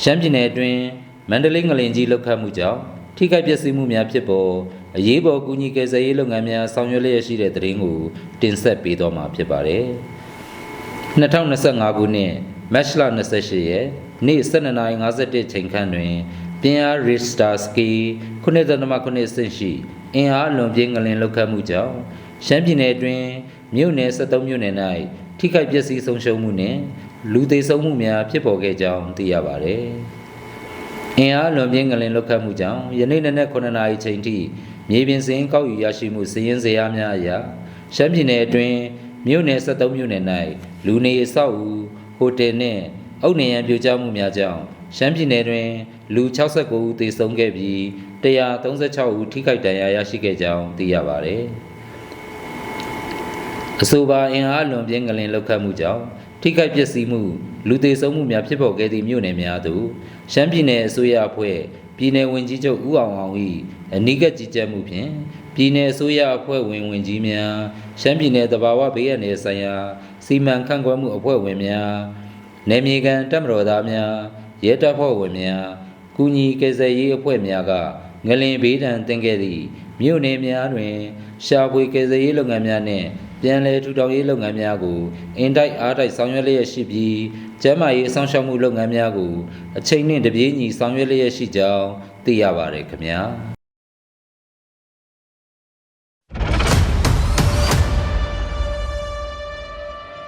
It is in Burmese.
ရှမ်းပြည်နယ်အတွင်းမန္တလေးငလင်ကြီးလောက်ခတ်မှုကြောင့်ထိခိုက်ပျက်စီးမှုများဖြစ်ပေါ်အရေးပေါ်ကူညီကယ်ဆယ်ရေးလုပ်ငန်းများဆောင်ရွက်လျက်ရှိတဲ့သတင်းကိုတင်ဆက်ပေးသွားမှာဖြစ်ပါတယ်။2025ခုနှစ်မတ်လ28ရက်နေ့12:51ချိန်ခန့်တွင်ပြင်းအား Richter scale 9.9ဆင့်ရှိအင်အားအလွန်ပြင်းငလင်လောက်ခတ်မှုကြောင့် ရှမ်းပြည်နယ်အတွင်းမြို့နယ်73မြို့နယ်၌ထိခိုက်ပျက်စီးဆုံးရှုံးမှုနှင့်လူသေဆုံးမှုများဖြစ်ပေါ်ခဲ့ကြောင်းသိရပါသည်။အင်အားလွန်ပြင်းငလင်လောက်ခတ်မှုကြောင့်ယနေ့နက်နက်9နာရီချိန်ထိမြေပြင်စင်းကောက်ယူရရှိမှုစည်ရင်းစရာများအရာရှမ်းပြည်နယ်အတွင်းမြို့နယ်73မြို့နယ်၌လူနေအဆောက်အဦဟိုတယ်နှင့်အုတ်နေရန်ပြိုကျမှုများကြောင့်ရှမ်းပြည်နယ်တွင်လူ69ဦးသေဆုံးခဲ့ပြီး136ဦးထိခိုက်ဒဏ်ရာရရှိခဲ့ကြောင်းသိရပါသည်။ အဆိုပါအင်အားလွန်ပြင်းငလင်လောက်ခတ်မှုကြောင့်ထိခိုက်ပျက်စီးမှုလူသေဆုံးမှုများဖြစ်ပေါ်ခဲ့သည့်မြို့နယ်များသို့ရှမ်းပြည်နယ်အစိုးရအဖွဲ့ပြည်내ဝင်ကြီးချုပ်ဦးအောင်အောင်၏အနိကကြီးကြပ်မှုဖြင့်ပြည်내အစိုးရအဖွဲ့ဝင်ဝင်ကြီးများရှမ်းပြည်နယ်တဘာဝဘေးရန်နယ်ဆိုင်ရာစီမံခန့်ခွဲမှုအဖွဲ့ဝင်များနယ်မြေခံတပ်မတော်သားများရဲတပ်ဖွဲ့ဝင်များကုညီကယ်ဆယ်ရေးအဖွဲ့များက ငလင်ဘေးဒဏ်တင်ခဲ့သည့်မြို့နယ်များတွင် ရှာဖွေကယ်ဆယ်ရေးလုပ်ငန်းများနှင့်ပြန်လည်ထူထောင်ရေးလုပ်ငန်းများကိုအင်တိုက်အားတိုက်ဆောင်ရွက်လျက်ရှိပြီးကျန်းမာရေးအဆောင်ရှောက်မှုလုပ်ငန်းများကိုအချိန်နှင့်တပြေးညီဆောင်ရွက်လျက်ရှိကြောင်းသိရပါတယ်ခင်ဗျာ